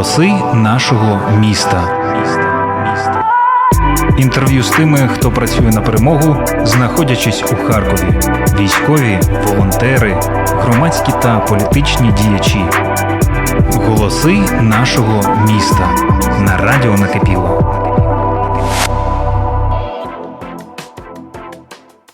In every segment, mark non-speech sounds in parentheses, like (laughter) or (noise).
Голоси нашого міста. Інтерв'ю з тими, хто працює на перемогу, знаходячись у Харкові. Військові, волонтери, громадські та політичні діячі. Голоси нашого міста на радіо накипіло.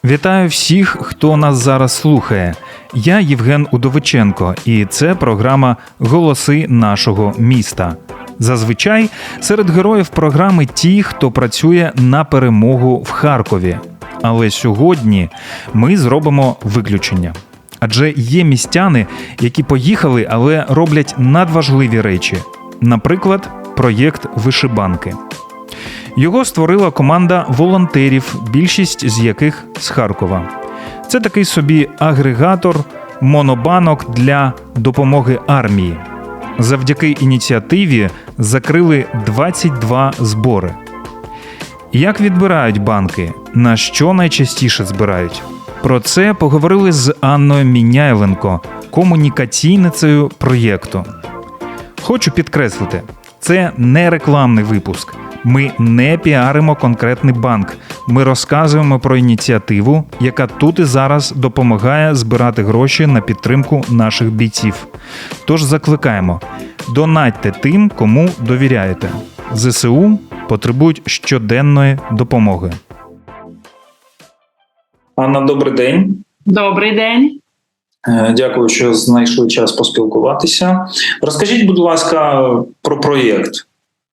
Вітаю всіх, хто нас зараз слухає. Я Євген Удовиченко, і це програма Голоси нашого міста. Зазвичай серед героїв програми ті, хто працює на перемогу в Харкові. Але сьогодні ми зробимо виключення. Адже є містяни, які поїхали, але роблять надважливі речі. Наприклад, проєкт вишибанки. Його створила команда волонтерів, більшість з яких з Харкова. Це такий собі агрегатор монобанок для допомоги армії. Завдяки ініціативі закрили 22 збори. Як відбирають банки? На що найчастіше збирають? Про це поговорили з Анною Міняйленко, комунікаційницею проєкту. Хочу підкреслити, це не рекламний випуск. Ми не піаримо конкретний банк. Ми розказуємо про ініціативу, яка тут і зараз допомагає збирати гроші на підтримку наших бійців. Тож закликаємо: донатьте тим, кому довіряєте. ЗСУ потребують щоденної допомоги. Анна, добрий день. Добрий день. Е, Дякую, що знайшли час поспілкуватися. Розкажіть, будь ласка, про проєкт.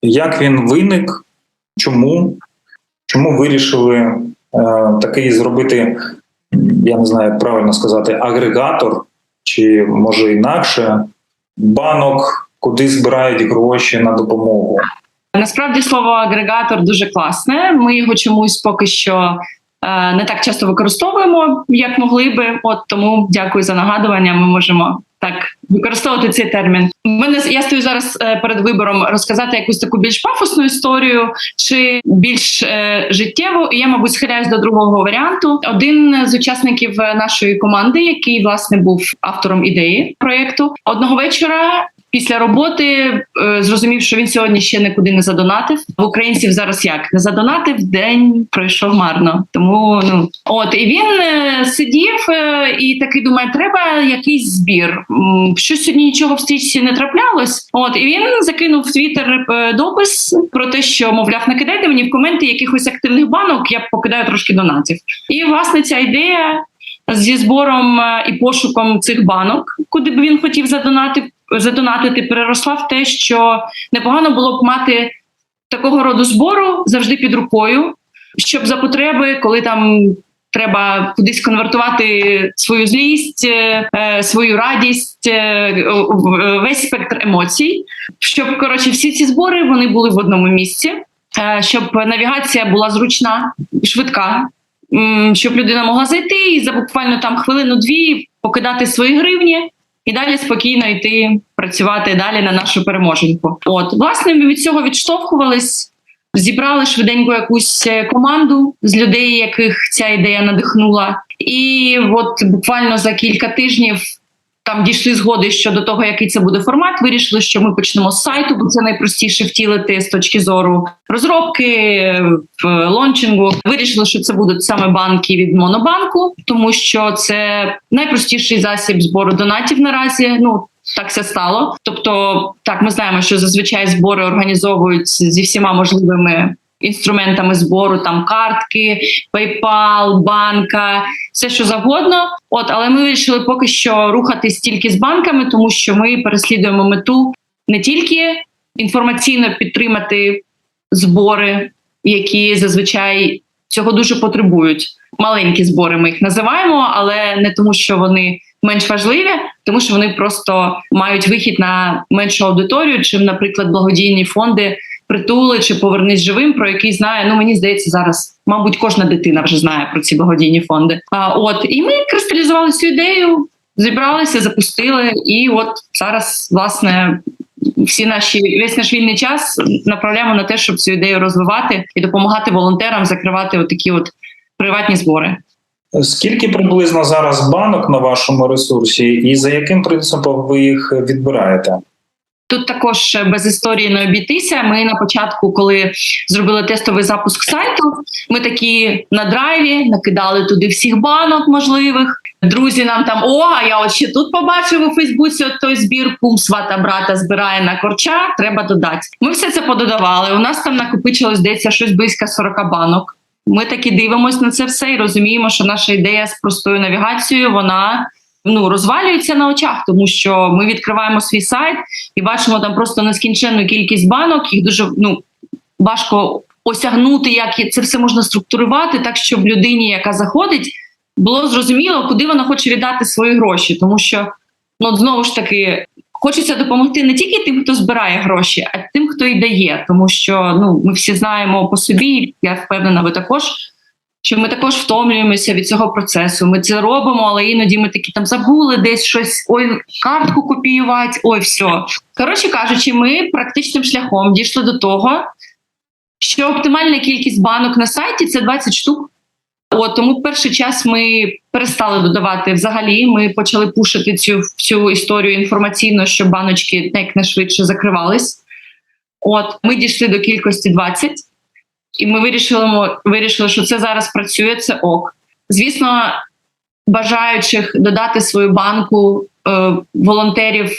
Як він виник? Чому? Чому вирішили е, такий зробити, я не знаю, як правильно сказати, агрегатор, чи може інакше, банок, куди збирають гроші на допомогу? Насправді слово агрегатор дуже класне. Ми його чомусь поки що е, не так часто використовуємо, як могли би. От тому дякую за нагадування. Ми можемо так використовувати цей термін. Мене я стою зараз е, перед вибором розказати якусь таку більш пафосну історію чи більш е, життєву. І я, мабуть, схиляюсь до другого варіанту. Один з учасників нашої команди, який власне був автором ідеї проєкту, одного вечора. Після роботи е, зрозумів, що він сьогодні ще нікуди не задонатив. В українців зараз як не задонатив, день пройшов марно. Тому ну от і він е, сидів е, і такий думає, треба якийсь збір. М, Що сьогодні нічого в стрічці не траплялось. От і він закинув в твіттер допис про те, що мовляв, накидайте мені в коменти якихось активних банок, я покидаю трошки донатів. І власне ця ідея зі збором і пошуком цих банок, куди б він хотів задонати, задонатити, переросла в те, що непогано було б мати такого роду збору завжди під рукою, щоб за потреби, коли там. Треба кудись конвертувати свою злість, е, свою радість, е, весь спектр емоцій. Щоб коротше всі ці збори вони були в одному місці, е, щоб навігація була зручна і швидка, щоб людина могла зайти і за буквально там хвилину-дві покидати свої гривні і далі спокійно йти працювати далі на нашу переможеньку. От власне ми від цього відштовхувались. Зібрали швиденько якусь е, команду з людей, яких ця ідея надихнула, і от буквально за кілька тижнів там дійшли згоди щодо того, який це буде формат. Вирішили, що ми почнемо з сайту, бо це найпростіше втілити з точки зору розробки в лончингу. Вирішили, що це будуть саме банки від монобанку, тому що це найпростіший засіб збору донатів наразі. Ну так це стало. Тобто, так ми знаємо, що зазвичай збори організовують зі всіма можливими. Інструментами збору, там картки, PayPal, банка, все що завгодно. От, але ми вирішили поки що рухатись тільки з банками, тому що ми переслідуємо мету не тільки інформаційно підтримати збори, які зазвичай цього дуже потребують. Маленькі збори ми їх називаємо, але не тому, що вони менш важливі, тому що вони просто мають вихід на меншу аудиторію, чим, наприклад, благодійні фонди притули чи повернись живим, про який знає. Ну мені здається, зараз, мабуть, кожна дитина вже знає про ці благодійні фонди. А от і ми кристалізували цю ідею, зібралися, запустили, і от зараз, власне. Всі наші весь наш вільний час направляємо на те, щоб цю ідею розвивати і допомагати волонтерам закривати отакі от приватні збори. Скільки приблизно зараз банок на вашому ресурсі, і за яким принципом ви їх відбираєте? Тут також без історії не обійтися. Ми на початку, коли зробили тестовий запуск сайту, ми такі на драйві накидали туди всіх банок можливих. Друзі нам там о, а я ще тут побачив у Фейсбуці от той збір кум свата брата збирає на корча. Треба додати. Ми все це пододавали. У нас там накопичилось здається щось близько 40 банок. Ми таки дивимося на це все і розуміємо, що наша ідея з простою навігацією вона ну розвалюється на очах, тому що ми відкриваємо свій сайт і бачимо там просто нескінченну кількість банок. Їх дуже ну важко осягнути, як це все можна структурувати, так щоб людині, яка заходить, було зрозуміло, куди вона хоче віддати свої гроші, тому що ну знову ж таки. Хочеться допомогти не тільки тим, хто збирає гроші, а тим, хто і дає. Тому що ну ми всі знаємо по собі. Я впевнена, ви також що ми також втомлюємося від цього процесу. Ми це робимо, але іноді ми такі там забули десь щось. Ой, картку копіювати, ой, все. Коротше кажучи, ми практичним шляхом дійшли до того, що оптимальна кількість банок на сайті це 20 штук. От тому перший час ми перестали додавати взагалі. Ми почали пушити цю всю історію інформаційно, щоб баночки якнайшвидше закривались. От ми дійшли до кількості 20, і ми вирішили, вирішили, що це зараз працює. Це ок. Звісно, бажаючих додати свою банку е, волонтерів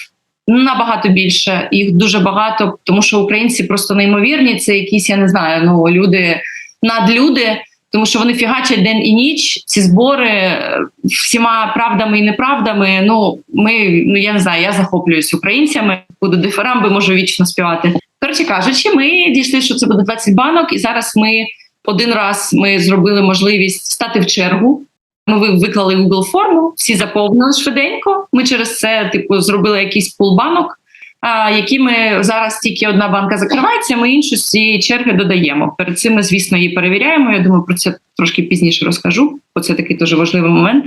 набагато більше. Їх дуже багато, тому що українці просто неймовірні. Це якісь, я не знаю, ну люди надлюди тому що вони фігачать день і ніч. Ці збори е, всіма правдами і неправдами. Ну ми ну я не знаю, я захоплююсь українцями. Буду дифирамби, можу вічно співати. Коротше кажучи, ми дійшли, що це буде 20 банок, і зараз ми один раз ми зробили можливість стати в чергу. Ми виклали Google форму, всі заповнили швиденько. Ми через це типу зробили якийсь пул банок які ми зараз тільки одна банка закривається, ми іншу з цієї черги додаємо. Перед цим ми, звісно, її перевіряємо. Я думаю, про це трошки пізніше розкажу, бо це такий дуже важливий момент.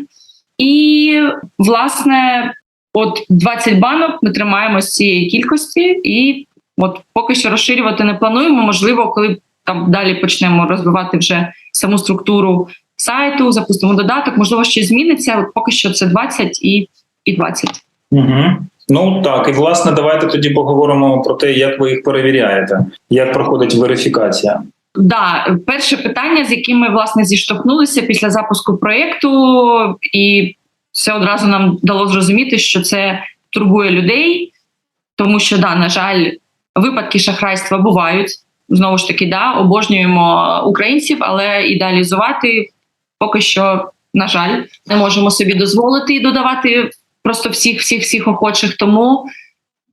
І власне, от 20 банок ми тримаємо з цієї кількості, і от поки що розширювати не плануємо. Можливо, коли там далі почнемо розвивати вже саму структуру сайту, запустимо додаток, можливо, щось зміниться. От поки що це 20 і, і 20. Угу. Ну так, і власне, давайте тоді поговоримо про те, як ви їх перевіряєте, як проходить верифікація. Да, перше питання, з яким ми власне зіштовхнулися після запуску проєкту, і це одразу нам дало зрозуміти, що це турбує людей, тому що да, на жаль, випадки шахрайства бувають. Знову ж таки, да, обожнюємо українців, але ідеалізувати поки що, на жаль, не можемо собі дозволити і додавати просто всіх, всіх, всіх охочих. Тому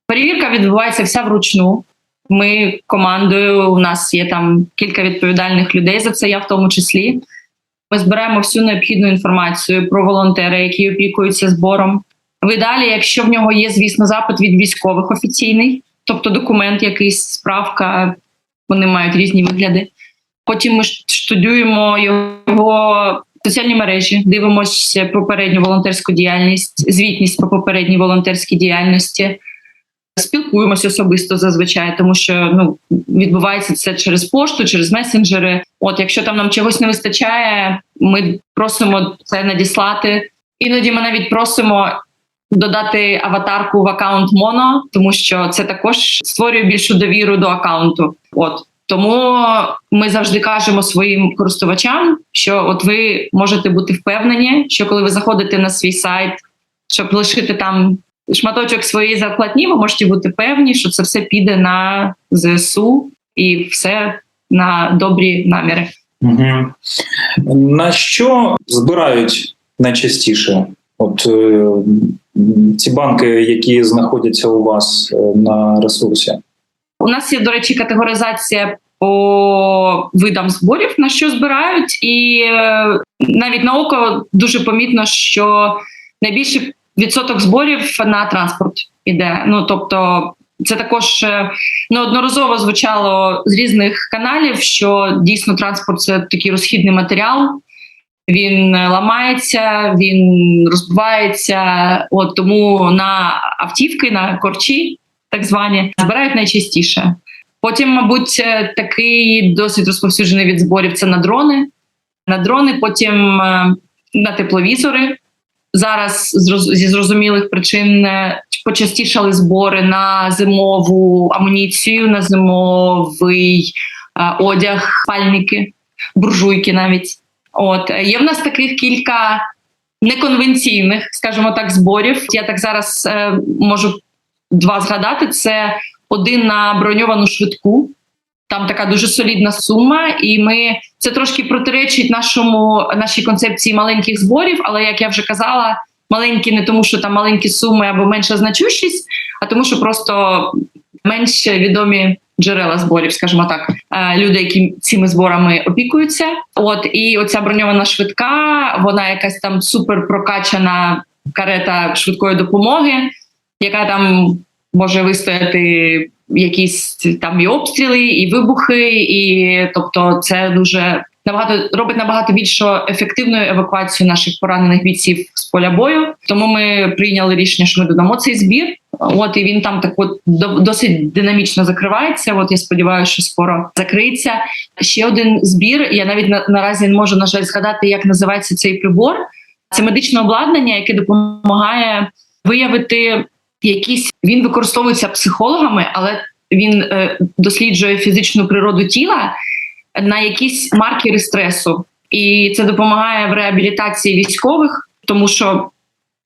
перевірка відбувається вся вручну. Ми командою, у нас є там кілька відповідальних людей за це, я в тому числі. Ми збираємо всю необхідну інформацію про волонтера, які опікуються збором. В ідеалі, якщо в нього є, звісно, запит від військових офіційний, тобто документ, якийсь справка, вони мають різні вигляди. Потім ми штудюємо його соціальні мережі, дивимося попередню волонтерську діяльність, звітність по попередній волонтерській діяльності. Спілкуємося особисто зазвичай, тому що ну відбувається це через пошту, через месенджери. От, якщо там нам чогось не вистачає, ми просимо це надіслати. Іноді ми навіть просимо додати аватарку в аккаунт Моно, тому що це також створює більшу довіру до аккаунту. От тому ми завжди кажемо своїм користувачам, що от ви можете бути впевнені, що коли ви заходите на свій сайт, щоб лишити там шматочок своєї зарплатні, ви можете бути певні, що це все піде на ЗСУ і все на добрі наміри. Угу. На що збирають найчастіше? От е, ці банки, які знаходяться у вас е, на ресурсі? У нас є, до речі, категоризація по видам зборів, на що збирають, і е, навіть на око дуже помітно, що найбільший відсоток зборів на транспорт іде. Ну тобто, це також е, неодноразово звучало з різних каналів, що дійсно транспорт це такий розхідний матеріал. Він ламається, він розбивається. От тому на автівки, на корчі так звані, збирають найчастіше. Потім, мабуть, е, такий досить розповсюджений від зборів це на дрони. На дрони, потім е, на тепловізори. Зараз зі зрозумілих причин е, почастішали збори на зимову амуніцію, на зимовий е, одяг, спальники, буржуйки навіть. От е, є в нас таких кілька неконвенційних, скажімо так, зборів. Я так зараз е, можу два згадати: це один на броньовану швидку. Там така дуже солідна сума, і ми це трошки протиречить нашому нашій концепції маленьких зборів. Але як я вже казала, маленькі не тому, що там маленькі суми або менша значущість, а тому, що просто менш відомі джерела зборів, скажімо так, е, люди, які цими зборами опікуються. От і оця броньована швидка, вона якась там супер прокачана карета швидкої допомоги, яка там може вистояти якісь там і обстріли, і вибухи, і тобто, це дуже набагато робить набагато більш ефективною евакуацію наших поранених бійців з поля бою. Тому ми прийняли рішення, що ми додамо цей збір. От і він там так от досить динамічно закривається. От я сподіваюся, що скоро закриється. Ще один збір. Я навіть на, наразі не можу на жаль згадати, як називається цей прибор. Це медичне обладнання, яке допомагає виявити якісь. Він використовується психологами, але він е, досліджує фізичну природу тіла на якісь маркери стресу, і це допомагає в реабілітації військових, тому що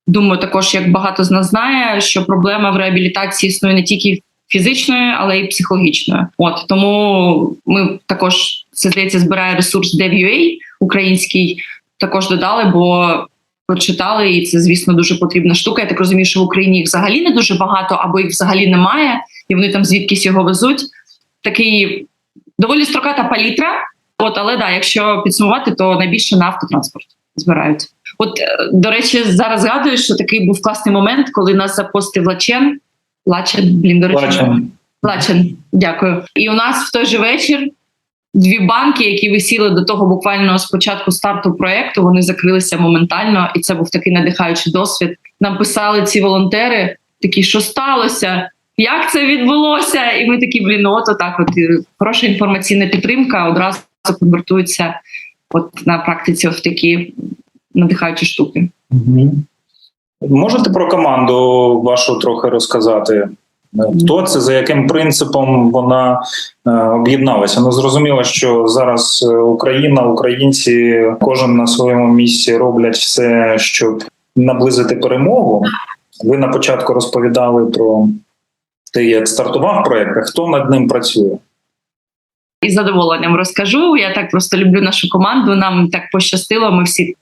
думаю, також як багато з нас знає, що проблема в реабілітації існує не тільки фізичною, але й психологічною. От тому ми також це здається збирає ресурс DevUA український. Також додали, бо прочитали, і це, звісно, дуже потрібна штука. Я так розумію, що в Україні їх взагалі не дуже багато, або їх взагалі немає, і вони там звідкись його везуть. Такий доволі строката палітра. От, але да, якщо підсумувати, то найбільше на автотранспорт збирають. От, е, до речі, зараз згадую, що такий був класний момент, коли нас запостив Лачен. Лачен, блін, до речі, Бачимо. Лачен, дякую. І у нас в той же вечір дві банки, які висіли до того буквально з початку старту проекту, вони закрилися моментально, і це був такий надихаючий досвід. Нам писали ці волонтери, такі, що сталося. Як це відбулося? І ми такі, блін, ну от отак. От хороша інформаційна підтримка одразу конвертується от на практиці в такі надихаючі штуки. Мгм. Можете про команду вашу трохи розказати? Хто це, за яким принципом вона е, об'єдналася? Ну зрозуміло, що зараз е, Україна, українці, кожен на своєму місці роблять все, щоб наблизити перемогу. Ви на початку розповідали про те, як стартував проект, а хто над ним працює? із задоволенням розкажу. Я так просто люблю нашу команду. Нам так пощастило. Ми всі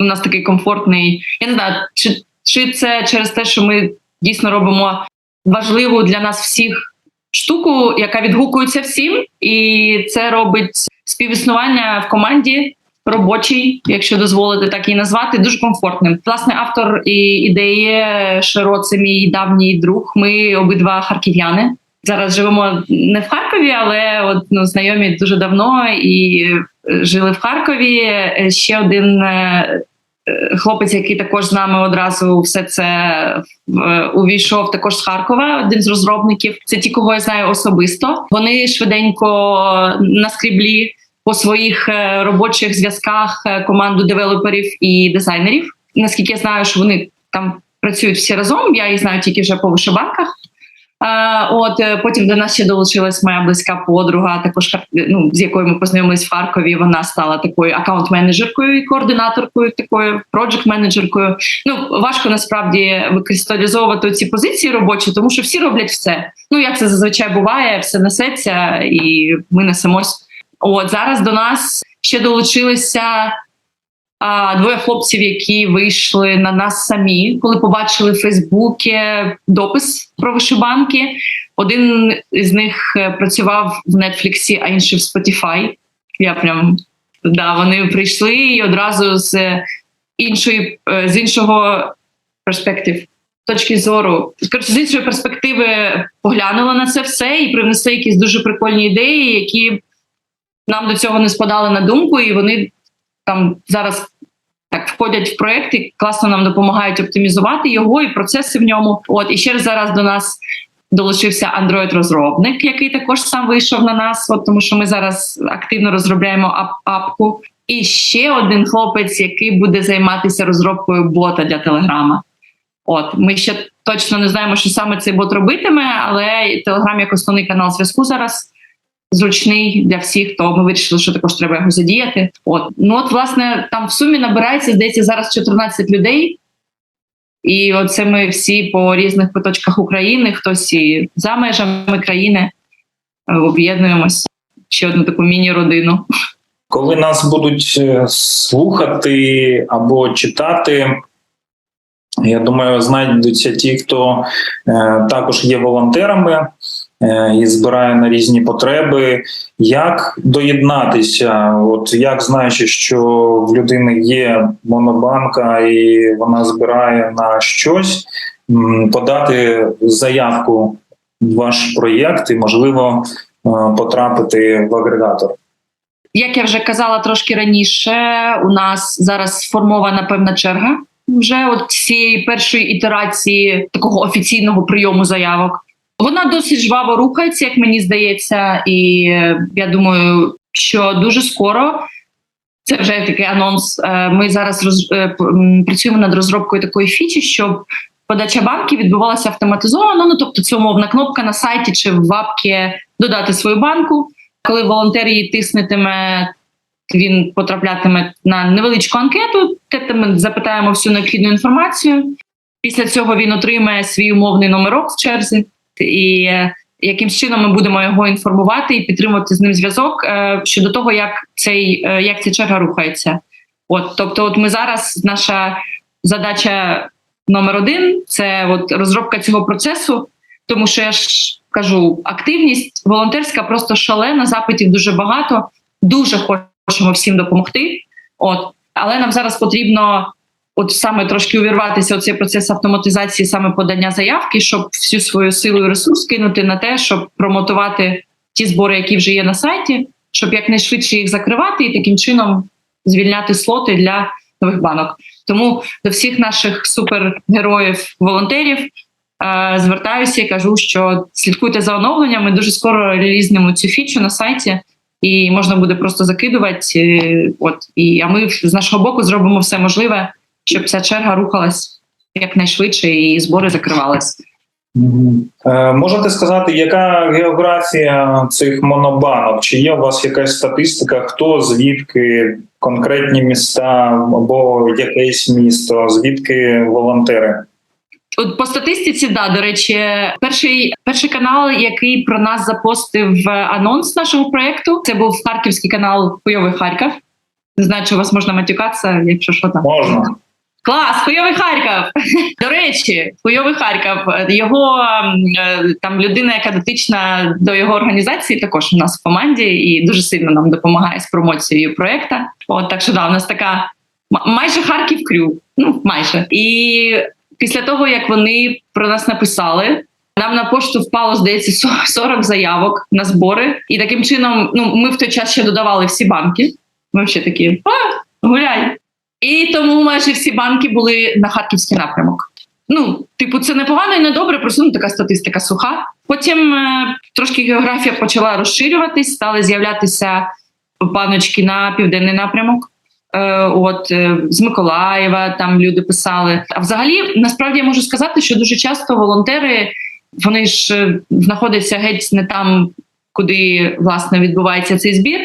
у нас такий комфортний. Я не знаю, чи, чи це через те, що ми дійсно робимо важливу для нас всіх штуку, яка відгукується всім, і це робить співіснування в команді. Робочий, якщо дозволити так і назвати, дуже комфортним. Власне, автор і ідеї Широ, це мій давній друг. Ми обидва харків'яни. Зараз живемо не в Харкові, але от ну знайомі дуже давно і е, жили в Харкові. Е, Ще один е, хлопець, який також з нами одразу все це увійшов, також з Харкова, один з розробників. Це ті, кого я знаю особисто. Вони швиденько наскріблі по своїх е, робочих зв'язках е, команду девелоперів і дизайнерів. Наскільки я знаю, що вони там працюють всі разом. Я їх знаю тільки вже по вишиванках. Е, От потім до нас ще долучилась моя близька подруга, також ну, з якою ми познайомились в Харкові. Вона стала такою аккаунт-менеджеркою і координаторкою, такою проджект-менеджеркою. Ну важко насправді викристалізовувати ці позиції робочі, тому що всі роблять все. Ну як це зазвичай буває, все несеться, і ми несемось. От зараз до нас ще долучилися а, двоє хлопців, які вийшли на нас самі, коли побачили в Фейсбуці допис про вишибанки. Один з них е, працював в Нетфліксі, а інший в Spotify. Я прям да, вони прийшли і одразу з іншої е, з іншого перспектив. Точки зору, коротше, з іншої перспективи поглянули на це все і привнесли якісь дуже прикольні ідеї, які нам до цього не спадали на думку, і вони там зараз так входять в проект і класно нам допомагають оптимізувати його і процеси в ньому. От і ще раз зараз до нас долучився Android-розробник, який також сам вийшов на нас, от тому що ми зараз активно розробляємо ап апку. І ще один хлопець, який буде займатися розробкою бота для Телеграма. От ми ще точно не знаємо, що саме цей бот робитиме, але Телеграм як основний канал зв'язку зараз зручний для всіх, то ми вирішили, що також треба його задіяти. От ну от, власне, там в сумі набирається здається зараз 14 людей. І оце ми всі по різних куточках України, хтось і за межами країни е, об'єднуємось ще одну таку міні-родину. Коли нас будуть е, слухати або читати, я думаю, знайдуться ті, хто е, також є волонтерами і збирає на різні потреби. Як доєднатися? От як знаючи, що в людини є монобанка і вона збирає на щось, подати заявку в ваш проєкт і, можливо, е, потрапити в агрегатор. Як я вже казала трошки раніше, у нас зараз сформована певна черга вже от цієї першої ітерації такого офіційного прийому заявок. Вона досить жваво рухається, як мені здається, і е, я думаю, що дуже скоро. Це вже такий анонс. е, Ми зараз роз, е, працюємо над розробкою такої фічі, щоб подача банків відбувалася автоматизовано. Ну тобто, це умовна кнопка на сайті чи в вапці додати свою банку. Коли волонтер її тиснетиме, він потраплятиме на невеличку анкету, де ми запитаємо всю необхідну інформацію. Після цього він отримає свій умовний номерок в черзі, і е, якимсь чином ми будемо його інформувати і підтримувати з ним зв'язок е, щодо того, як цей е, як ця черга рухається. От, тобто, от ми зараз наша задача номер один це от розробка цього процесу, тому що я ж кажу, активність волонтерська просто шалена, запитів дуже багато. Дуже хочемо всім допомогти. От, але нам зараз потрібно от саме трошки увірватися у цей процес автоматизації, саме подання заявки, щоб всю свою силу і ресурс кинути на те, щоб промотувати ті збори, які вже є на сайті, щоб якнайшвидше їх закривати і таким чином звільняти слоти для нових банок. Тому до всіх наших супергероїв, волонтерів е, звертаюся і кажу, що слідкуйте за оновленнями. Дуже скоро релізнемо цю фічу на сайті, і можна буде просто закидувати. е, От і а ми з нашого боку зробимо все можливе, щоб ця черга рухалась якнайшвидше і збори закривались. Е, Можете сказати, яка географія цих монобанок? Чи є у вас якась статистика? Хто звідки конкретні міста або якесь місто? Звідки волонтери? От по статистиці, да, до речі, перший перший канал, який про нас запостив анонс нашого проекту, це був харківський канал Хуйовий Харків. Не знаю, чи у вас можна матюкатися, якщо що там. Можна. Клас, Хуйовий Харків. (laughs) До речі, Хуйовий Харків. Його е, там людина, яка дотична до його організації, також у нас в команді і дуже сильно нам допомагає з промоцією проекту. От так що да, у нас така майже Харків крю. Ну майже і після того як вони про нас написали. Нам на пошту впало, здається, 40 заявок на збори, і таким чином, ну ми в той час ще додавали всі банки. Ми ще такі а, гуляй. І тому майже всі банки були на харківський напрямок. Ну, типу, це непогано і не добре, просто ну, така статистика суха. Потім е, трошки географія почала розширюватись, стали з'являтися баночки на південний напрямок. Е, от е, з Миколаєва там люди писали. А взагалі, насправді я можу сказати, що дуже часто волонтери вони ж е, знаходяться геть не там, куди власне відбувається цей збір.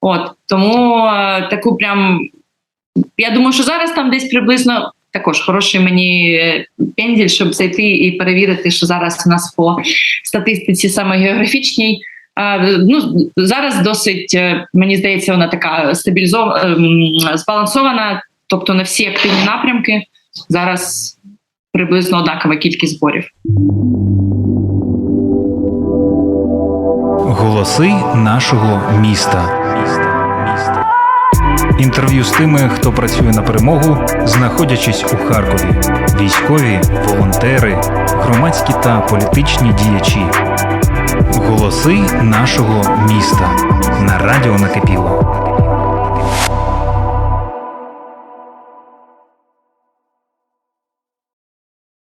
От тому е, таку прям я думаю, що зараз там десь приблизно також хороший мені е, пенділь, щоб зайти і перевірити, що зараз у нас по статистиці саме географічній. Ну зараз досить е, мені здається, вона така стабілізована ем, збалансована, тобто на всі активні напрямки зараз приблизно однакова кількість зборів. Голоси нашого міста. Інтерв'ю з тими, хто працює на перемогу, знаходячись у Харкові. Військові, волонтери, громадські та політичні діячі. Голоси нашого міста на радіо накипіло.